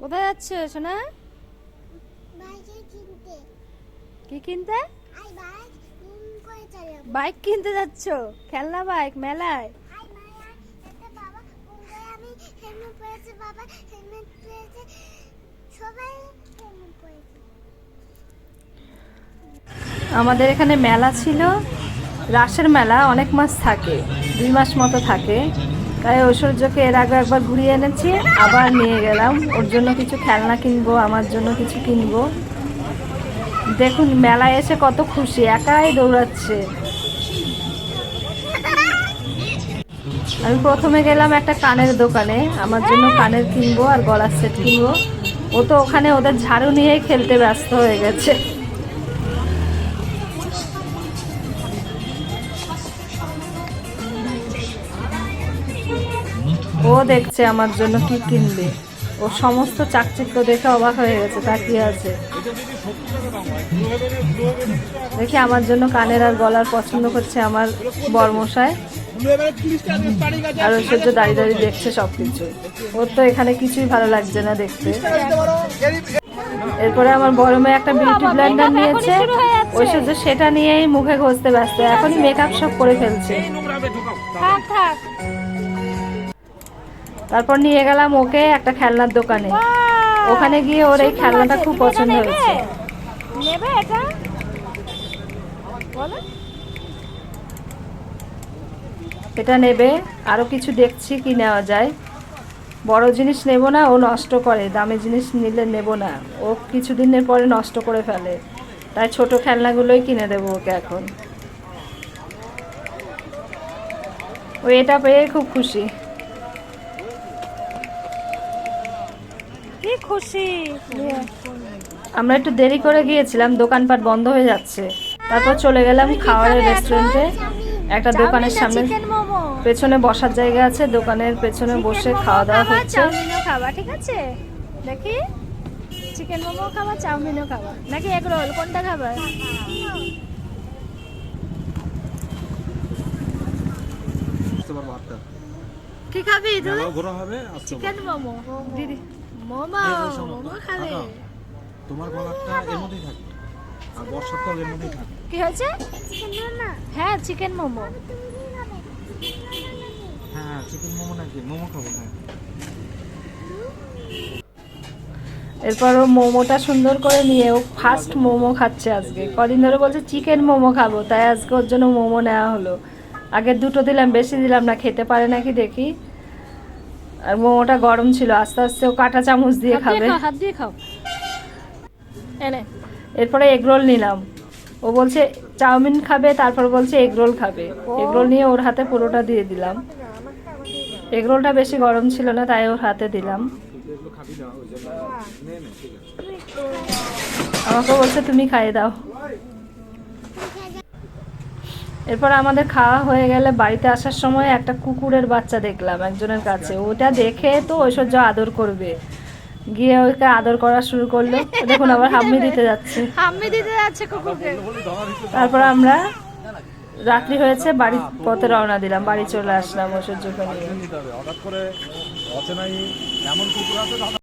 কোথায় যাচ্ছ সোনা? কি কিনতে? বাইক কিনতে যাচ্ছ? খেলনা বাইক মেলায়? আমাদের এখানে মেলা ছিল। রাসের মেলা অনেক মাস থাকে দুই মাস মতো থাকে। তাই ঐশ্বর্যকে এর আগে একবার ঘুরিয়ে এনেছি, আবার নিয়ে গেলাম। ওর জন্য কিছু খেলনা কিনবো, আমার জন্য কিছু কিনবো। দেখুন, মেলায় এসে কত খুশি, একাই দৌড়াচ্ছে। আমি প্রথমে গেলাম একটা কানের দোকানে, আমার জন্য কানের কিনবো আর গলার সেট কিনবো। ও তো ওখানে ওদের ঝাড়ু নিয়েই খেলতে ব্যস্ত হয়ে গেছে। ও দেখছে আমার জন্য কি কিনবে। ও সমস্ত চাকচিক্য দেখে অবাক হয়ে গেছে তাকিয়ে আছে। দেখি আমার জন্য কানের আর গলার পছন্দ করছে আমার বরমশাই। আর ঐশ্বর্য দাঁড়িয়ে দাঁড়িয়ে দেখছে সবকিছু। ওর তো এখানে কিছুই ভালো লাগছে না দেখতে। এরপরে আমার বড় মেয়ে একটা বিউটি ব্লেন্ডার নিয়েছে। ঐশ্বর্য সেটা নিয়েই মুখে ঘষতে ব্যস্ত। এখনই মেকআপ সব করে ফেলছে। থাক থাক। তারপর নিয়ে গেলাম ওকে একটা খেলনার দোকানে। ওখানে গিয়ে ওর এই খেলনাটা খুব পছন্দ হয়েছে। নেবে এটা? বলো। এটা নেবে। আরও কিছু দেখছি কি নেওয়া যায়। বড় জিনিস নেব না ও নষ্ট করে। দামি জিনিস নিলে নেব না। ও কিছুদিনের পরে নষ্ট করে ফেলে। তাই ছোট খেলনাগুলোই কিনে দেবো ওকে এখন। ও এটা পেয়ে খুব খুশি। কি খুশি। আমরা একটু দেরি করে গিয়েছিলাম দোকানপাট বন্ধ হয়ে যাচ্ছে। তারপর চলে গেলাম খাওয়ারের রেস্টুরেন্টে একটা দোকানের সামনে পেছনে বসার জায়গা আছে দোকানের পেছনে বসে খাওয়া দাওয়া হচ্ছে। খাবা ঠিক আছে? দেখি। চিকেন মোমো খাবা চাউমিনও খাবা। নাকি এগ রোল কোনটা খাবা আসতে পারব আটটা কি খাবি তুই ঘোরা হবে চিকেন মোমো। দিদি মোমো এই যে শোনো, মোমো খাবে। তোমার গলারটা এর মধ্যেই থাকবে। আর এর মধ্যেই থাকবে। কি হয়েছে? হ্যাঁ চিকেন মোমো। হ্যাঁ চিকেন মোমো নাকি? মোমো খাব হ্যাঁ। এরপর ও মোমোটা সুন্দর করে নিয়ে ও ফার্স্ট মোমো খাচ্ছে আজকে। কদিন ধরে বলছে চিকেন মোমো খাব তাই আজকে ওর জন্য মোমো নেওয়া হলো। আগে দুটো দিলাম বেশি দিলাম না খেতে পারে নাকি দেখি। আর মোমোটা গরম ছিল আস্তে আস্তে ও কাঁটা চামচ দিয়ে খাবে। হাত দিয়ে খাও। এনে এরপরে এগরোল নিলাম। ও বলছে চাউমিন খাবে তারপর বলছে এগরোল খাবে। এগরোল নিয়ে ওর হাতে পুরোটা দিয়ে দিলাম। এগরোলটা বেশি গরম ছিল না তাই ওর হাতে দিলাম। আমাকে বলছে তুমি খাইয়ে দাও। এরপর আমাদের খাওয়া হয়ে গেলে বাড়িতে আসার সময় একটা কুকুরের বাচ্চা দেখলাম একজনের কাছে। ওটা দেখে তো ঐশ্বর্য আদর করবে। গিয়ে ওকে আদর করা শুরু করল। দেখুন আবার হাম্মি দিতে যাচ্ছে। আমি দিতে যাচ্ছে কুকুরকে। তারপর আমরা রাত্রি হয়েছে বাড়ির পথে রওনা দিলাম বাড়ি চলে আসলাম ঐশ্বর্যকে নিয়ে।